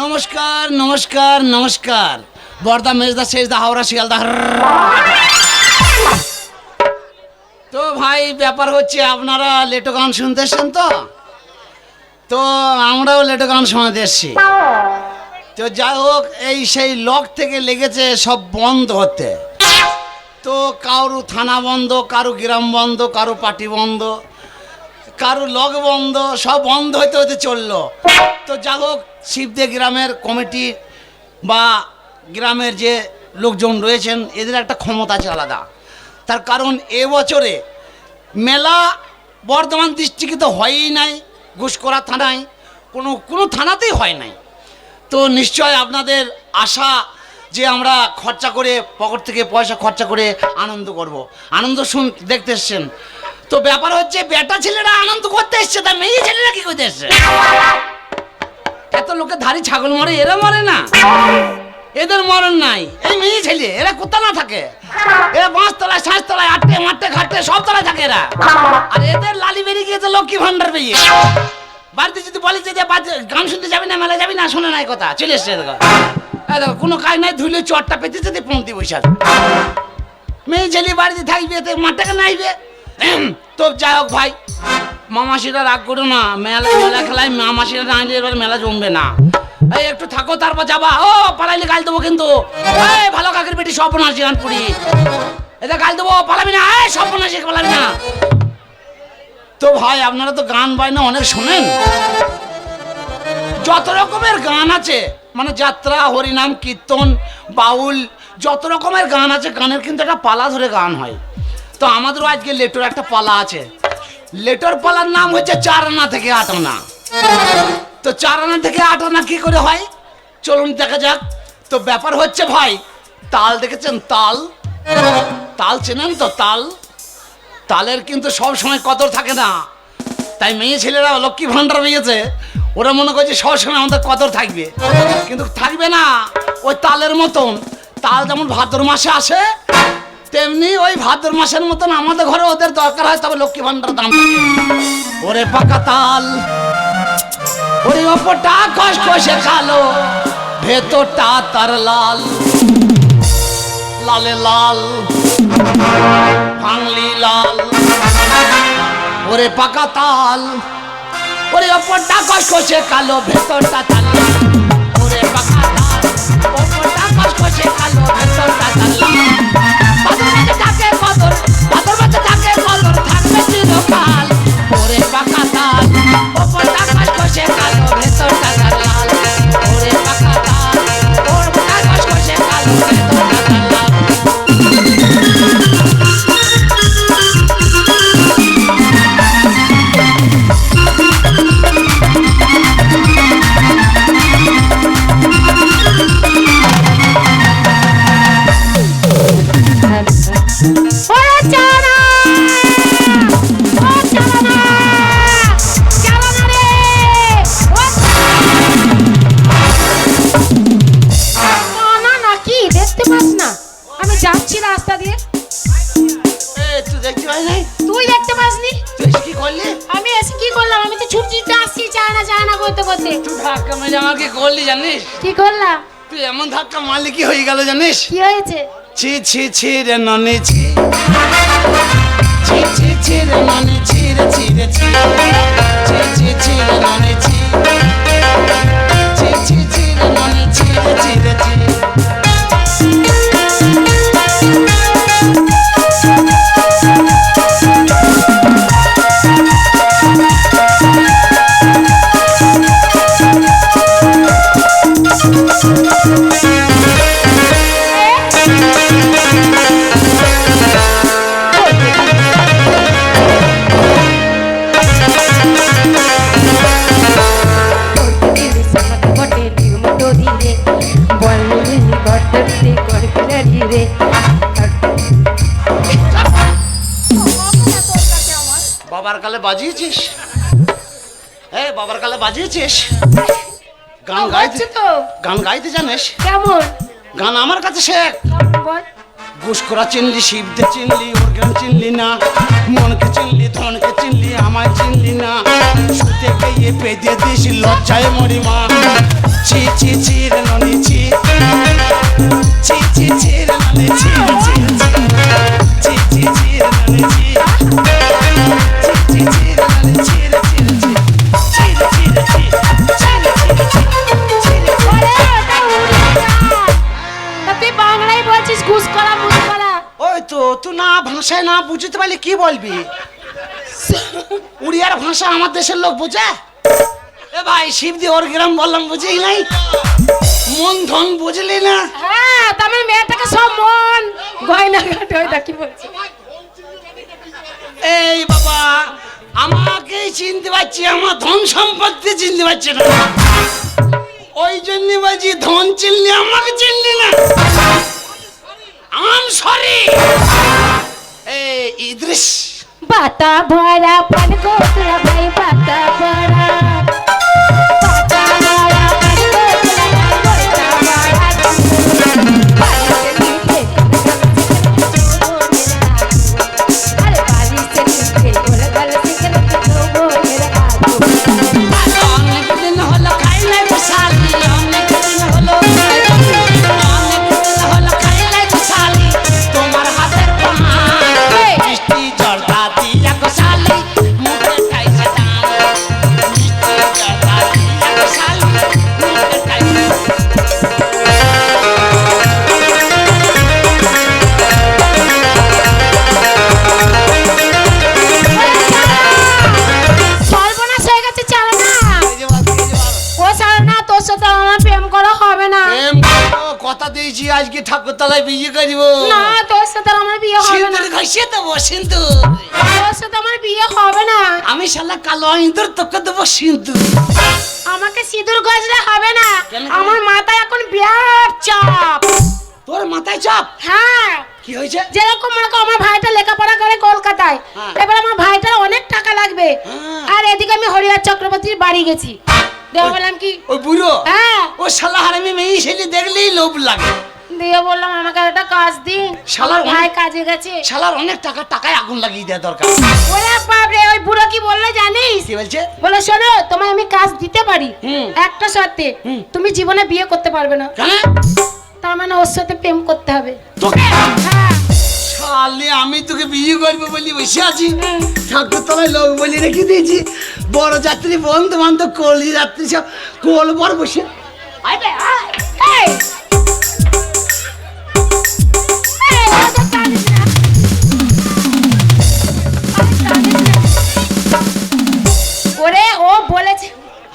নমস্কার নমস্কার নমস্কার। বর্দা মেজদা শেষদা হাওড়া, শিয়ালদা তো ভাই, ব্যাপার হচ্ছে আপনারা লেটো গান শুনতে এসছেন তো? তো আমরাও লেটো গান শোনাতে এসছি। তো যাই হোক, এই সেই লক থেকে লেগেছে সব বন্ধ হতে। তো কারও থানা বন্ধ, কারও গ্রাম বন্ধ, কারও পার্টি বন্ধ। কারও লগ বন্ধ, সব বন্ধ হইতে হতে চলল। তো যা হোক, শিবদে গ্রামের কমিটি বা গ্রামের যে লোকজন রয়েছেন, এদের একটা ক্ষমতা আছে আলাদা। তার কারণ এবছরে মেলা বর্ধমান ডিস্ট্রিক্টে তো হয়ই নাই ঘুষকরা থানায়, কোনো কোনো থানাতেই হয় নাই। তো নিশ্চয় আপনাদের আশা যে আমরা খরচা করে, পকেট থেকে পয়সা খরচা করে আনন্দ করব। আনন্দ শুন, দেখতে এসছেন। তো ব্যাপার হচ্ছে বেটা ছেলেরা আনন্দ করতে এসছে, তা মেয়ে ছেলেরা কি করতে এসছে? এত লোকে ধারি ছাগল মরে, এরা মরে না। এদের মরণ নাই। এই মেয়ে ছেলে, এরা কোথা না থাকে? এরা বাঁশ তলায় শ্বাস তলায় আটটে, মাঠে, ঘাটে, সব তলায় থাকে এরা। আর এদের লালি বেরিয়ে গিয়েছে লক্ষ্মী ভান্ডার পেয়ে বাড়িতে যদি বলি যে গান শুনতে যাবি না, মেলা যাবি না, শোনে নাই কথা, চলে এসছে দেখো, কোনো কাজ নাই, ধুলে, চটটা পেতে, পৌঁতি বসে আছে। মেয়ে ছেলে বাড়িতে থাকবে মাঠটাকে নাইবে তো যাই হোক ভাই, মামাসিরা রাগ করো না, মেলা মেলা খেলায় মামাসিরা না এবার মেলা জমবে না। এই, একটু থাকো, তারপর যাবা। ও, পালাইলে গাল দেবো কিন্তু। এই, ভালো কাকের বেটি স্বপ্নাশি গান পুরি এটা গাল দেবো, পালাবি না। এই স্বপ্নাশি পালাবি না। তো ভাই, আপনারা তো গান বাজনা অনেক শোনেন। যত রকমের গান আছে মানে যাত্রা, হরিনাম, কীর্তন, বাউল, যত রকমের গান আছে, গানের কিন্তু একটা পালা ধরে গান হয়। তো আমাদেরও আজকে লেটোর একটা পালা আছে। লেটোর পালার নাম হচ্ছে চার আনা থেকে আট আনা তো চার আনা থেকে আট আনা কি করে হয়? চলুন দেখা যাক। তো ব্যাপার হচ্ছে ভাই, তাল দেখেছেন তাল? তাল চেনেন তো তাল? তালের কিন্তু সব সময় কদর থাকে না। তাই মেয়ে ছেলেরা লক্ষ্মী ভান্ডার পেয়েছে ওরা মনে করছে সবসময় আমাদের কদর থাকবে। কিন্তু থাকবে না, ওই তালের মতন। তাল যেমন ভাদ্র মাসে আসে তেমনি ওই ভাদ্র মাসের মতন আমাদের ঘরে ওদের দরকার হয়, তবে লক্ষ্মী ভান্ডার দাম ওরে পাকা তাল, ওরে ওপরটা কষ কষে কালো ভেতরটা তার লাল। লালে লাল, ভাঙলি লাল। ওরে পাকা তাল, ওরে ওপরটা কষকষে কালো ভেতরটা তাল লাল। ওরে পাকা তাল ওপরটা কষকষে কালো দেখতে পাই নাই তুই দেখতে পাসনি? তুই কি করলি? আমি এসে কি করলাম? আমি তো ছুটছি আসছি চায় না চায় না করতে করতে। তুই ধাক্কা মেরে আমাকে করলি জানিস? কি করলাম? তুই এমন ধাক্কা মারলি কি হয়ে গেল জানিস? কি হয়েছে? ছি ছি ছি রে ননি ছি। ছি ছি ছি রে ননি ছি রে ছি রে ছি ছি ছি রে ননি ছি। বাজিয়েছিস? এই বাবার কালে বাজিয়েছিস? গান গাইতে তো। গান গাইতে জানিস? কেমন? গান আমার কাছে শেখ। ঘুষকরা চিনলি শিবকে চিনলি ওরগান চিনলি না। মনকে চিনলি ধনকে চিনলি আমায় চিনলি না। শুতে গিয়ে পেদিয়ে দিস লজ্জায় মরি মা। ছি ছি ছি রে ননি ছি। ছি ছি ছি রে ননি ছি। কি বলবি? উড়িয়ার ভাষা আমার দেশের লোক বুঝে? এ ভাই শিবদি ওর গ্রাম বললাম বুঝেই নাই? মন ধন বুঝলি না? হ্যাঁ তার মানে মেয়েটাকে সব মন গয়না ঘাটে ওইটা কি বলছি। এই বাবা আমাকেই চিনতে পারছি আমার ধন সম্পত্তি চিনতে পারছি না। ওই জন্য বলছি ধন চিনলি আমাকে চিনলি না। বাতা ভরা পান ভাই বাতা ভরা করব না তোর সাথে আমার বিয়ে হবে না। ঘষিয়ে দেবো সিন্দুর তোর সাথে আমার বিয়ে হবে না। আমি শালা কালো ইন্দুর তোকে দেবো সিন্দুর আমাকে সিঁদুর গজলে হবে না। আমার মাথায় এখন বিরাট চাপ। তোর মাথায় চাপ? হ্যাঁ। কি হয়েছে? যেরকম মনে আমার ভাইটা লেখাপড়া করে কলকাতায়। হ্যাঁ। এবার আমার ভাইটার অনেক টাকা লাগবে। হ্যাঁ। আর এদিকে আমি হরিহর চক্রবর্তীর বাড়ি গেছি। দিয়ে বললাম কি ওই বুড়ো? হ্যাঁ। ও শালা হারামি মেয়ে ছেলে দেখলেই লোভ লাগে। দিয়ে বললাম আমাকে একটা কাজ দিন। শালার ভাই কাজে গেছে। শালার অনেক টাকা টাকায় আগুন লাগিয়ে দেওয়া দরকার। ওরে বাপরে ওই বুড়ো কি বলল জানিস? কি বলছে? বলে শোনো তোমায় আমি কাজ দিতে পারি। একটা শর্তে তুমি জীবনে বিয়ে করতে পারবে না। তার মানে ওর সাথে প্রেম করতে হবে। তোকে? হ্যাঁ। শালে আমি তোকে বিয়ে করব বলি বসে আছি। ঠাকুর তলায় লোক বলি রেখে দিয়েছি। বড় যাত্রী বন্ধু বান্ধব কলি যাত্রী সব কোল বর বসে। আয়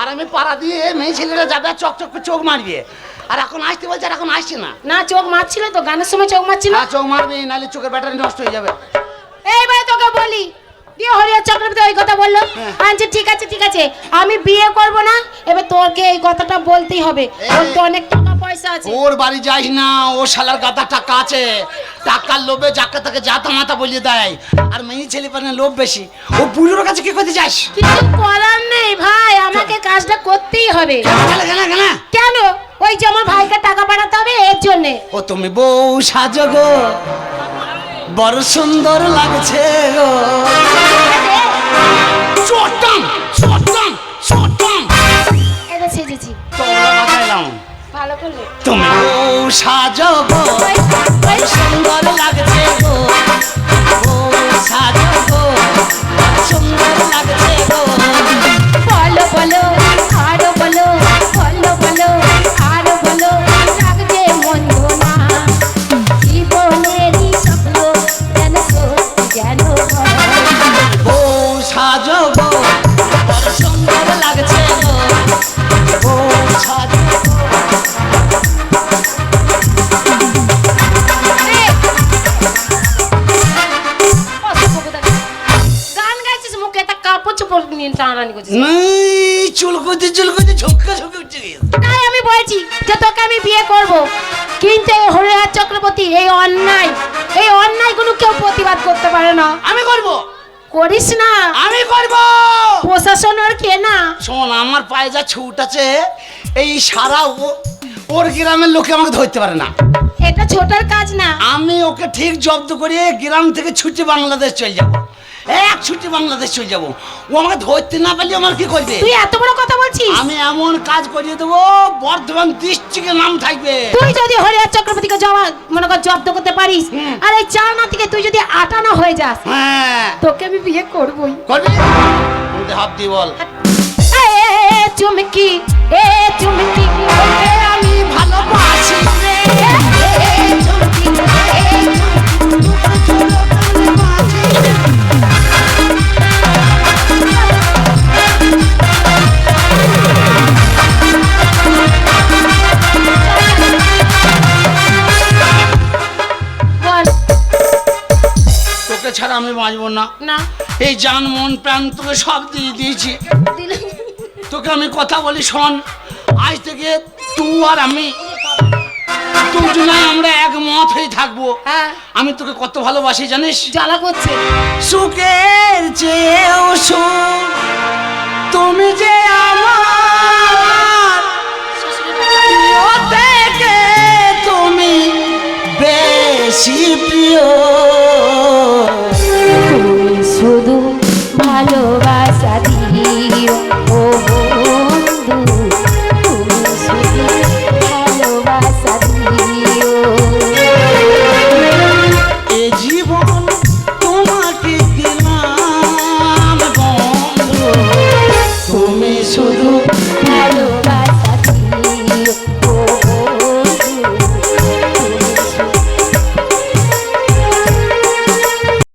আর আমি পাড়া দিয়ে মেয়ে ছেলেরা যাবে আর চক চক করে চোখ মারবে। আর এখন আসতে বলছে আর এখন আসছে না। না চোখ মারছিল তো গানের সময় চোখ মারছিল? না চোখ মারবে নাহলে চোখের ব্যাটারি নষ্ট হয়ে যাবে। এইবার তোকে বলি দিয়ে হরিহর চক্রবর্তী ওই কথা বলল? হ্যাঁ। আচ্ছা ঠিক আছে ঠিক আছে আমি বিয়ে করব না এবার তোকে এই কথাটা বলতেই হবে। তোর তো অনেক টাকা পয়সা আছে। ওর বাড়ি যাইস না ও শালার গাদা টাকা আছে। টাকার লোভে যাকে তাকে জাতা মাতা বলিয়ে দেয়। আর মেয়ে ছেলে পানে লোভ বেশি। ও বুড়োর কাছে কি করতে যাস? কিছু করার নেই ভাই আমাকে কাজটা করতেই হবে। কেন কেন কেন কেন? ওই যে আমার ভাইকে টাকা পাঠাতে হবে এর জন্যে। ও তুমি বউ সাজো গো। বড় সুন্দর লাগছে গো। চটম তুমি সাজব সুন্দর লাগছে চুলকুতি চুলকুতি ঝুঁকা ঝুঁকে উঠছে গেছে। তাই আমি বলছি যে তোকে আমি বিয়ে করব। কিন্তু এই হরিহর চক্রবর্তী এই অন্যায় এই অন্যায়গুলো কেউ প্রতিবাদ করতে পারে না। আমি করব। করিস না। আমি করব। প্রশাসন আর কে না। শোন আমার পায়ে যা ছুট আছে এই সারা ওর গ্রামের লোকে আমাকে ধরতে পারে না। এটা ছোটার কাজ না। আমি ওকে ঠিক জব্দ করে গ্রাম থেকে ছুটে বাংলাদেশ চলে যাব। এক ছুটি বাংলাদেশ চলে যাব ও আমাকে ধরতে না পারলে আমার কি করবে তুই এত বড় কথা বলছিস আমি এমন কাজ করিয়ে দেবো বর্ধমান ডিস্ট্রিক্টের নাম থাকবে তুই যদি হরিহর চক্রবর্তীকে জমা মনে কর জব্দ করতে পারিস। আর এই চার না থেকে তুই যদি আটানা হয়ে যাস হ্যাঁ তোকে আমি বিয়ে করবই করবি তুই হাত দিয়ে বল এ চুমকি এ চুমকি আমি ভালোবাসি রে এ চুমকি এ বল তোকে ছাড়া আমি বাঁচবো না। না। এই জান মন প্রাণ তোকে সব দিয়ে দিয়েছি। তোকে আমি কথা বলি শোন। আজ থেকে তুই আর আমি দুজনাই আমরা একমত হয়ে থাকব। হ্যাঁ। আমি তোকে কত ভালোবাসি জানিস? জ্বালা করছে। সুখের চেয়েও সুখ তুমি যে আমার থেকে তুমি বেশি প্রিয়।